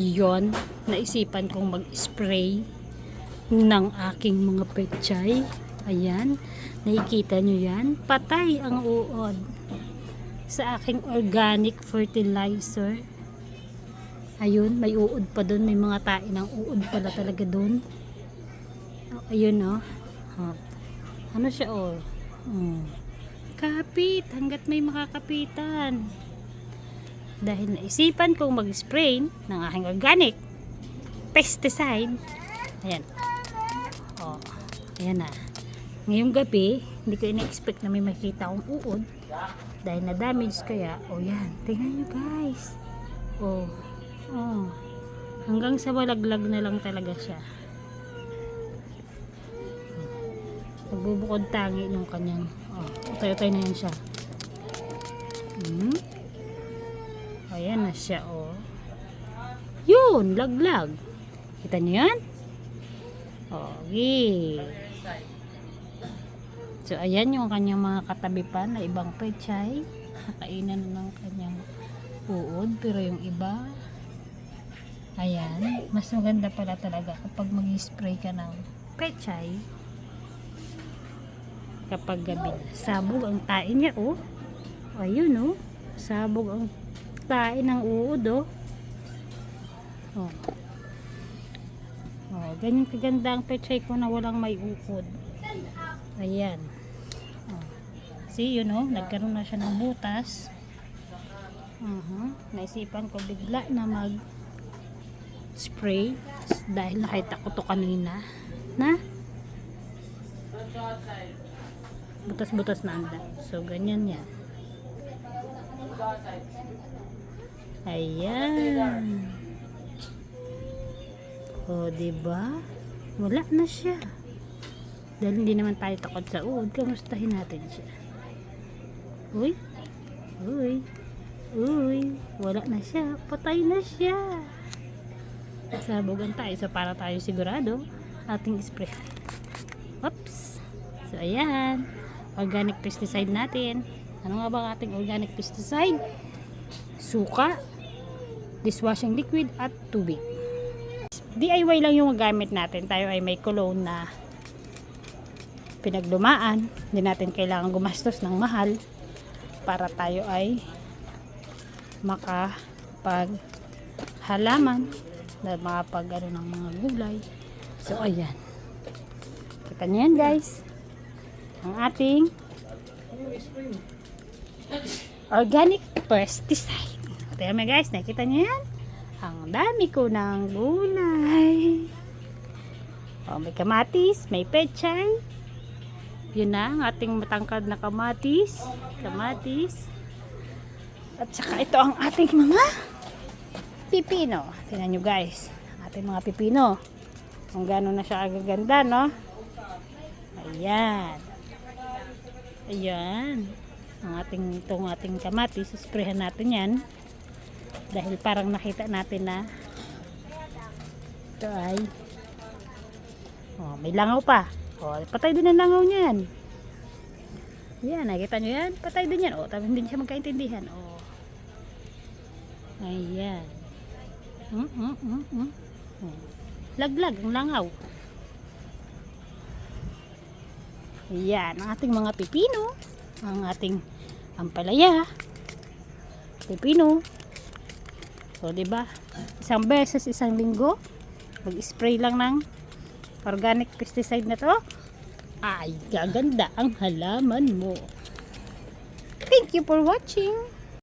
yon naisipan kong mag-spray ng aking mga pechay. Ayan, nakikita nyo yan. Patay ang uod sa aking organic fertilizer. Ayun, may uod pa doon. May mga tain ng uod pala talaga doon. Oh, ayun, oh. Oh. Ano siya, oh. Oh. Kapit, hanggat may makakapitan. Dahil naisipan kong mag-spray ng aking organic pesticide. Ayan. Oh, ayan na. Ngayong gabi, hindi ko ina-expect na may makita akong uod. Dahil na-damage kaya, oh yan. Tingnan nyo guys. Oh, oh. Hanggang sa walaglag na lang talaga siya. Nagbubukod tangi yung kanyang, oh, utay-utay na yan siya. Hmm? Ayan na siya, oh. Yun, laglag. Kita niyo yan? Okay. So, ayan yung kanyang mga katabi pa na ibang pechay. Nakainan ng kanyang uod. Pero yung iba, ayan. Mas maganda pala talaga kapag mag-spray ka ng pechay. Kapag gabi. Sabog ang tain niya, oh. Ayun, oh. Sabog ang tain ng uod, oh. Oh. Oh, ganyan kaganda ang pechay ko na walang may ukod. Ayan. Oh. See, yun oh, nagkaroon na siya ng butas. Uh Naisipan ko bigla na mag spray dahil nakita ko to kanina na butas-butas na anda. So, ganyan yan. Ayan. O, diba? Wala na siya. Dahil hindi naman tayo takot sa uod, kamustahin natin siya. Uy. Uy. Uy. Wala na siya. Patay na siya. Sabugan tayo. So, para tayo sigurado, ating spray. Oops. So, ayan. Organic pesticide natin. Ano nga ba ating organic pesticide? Suka, dishwashing liquid, at tubig. DIY lang yung gamit natin. Tayo ay may cologne na pinaglumaan. Hindi natin kailangan gumastos ng mahal para tayo ay makapag halaman na makapag ano, ng mga gulay. So, ayan. Kita niyo yan, guys. Ang ating organic pesticide. Tingnan mo guys, nakita niyo yan? Ang dami ko ng gulay. O, may kamatis, may pechay. Yun na, ang ating matangkad na kamatis. Kamatis. At saka ito ang ating mga pipino. Tingnan nyo guys, ating mga pipino. Kung gano'n na siya agaganda, no? Ayan. Ayan. Ang ating, itong ating kamatis, sprayhan natin yan dahil parang nakita natin na ito ay oh, may langaw pa. Oh, patay din ang langaw niyan yan. Nakita nyo yan? Patay din yan. Oh, tapos hindi siya magkaintindihan. Oh. ayan. Mm, mm, mm, mm. Laglag ang langaw. Yan ang ating mga pipino. Ang ating ampalaya. Pipino So, 'di ba? Isang beses isang linggo, mag-spray lang ng organic pesticide na 'to. Ay, gaganda ang halaman mo. Thank you for watching.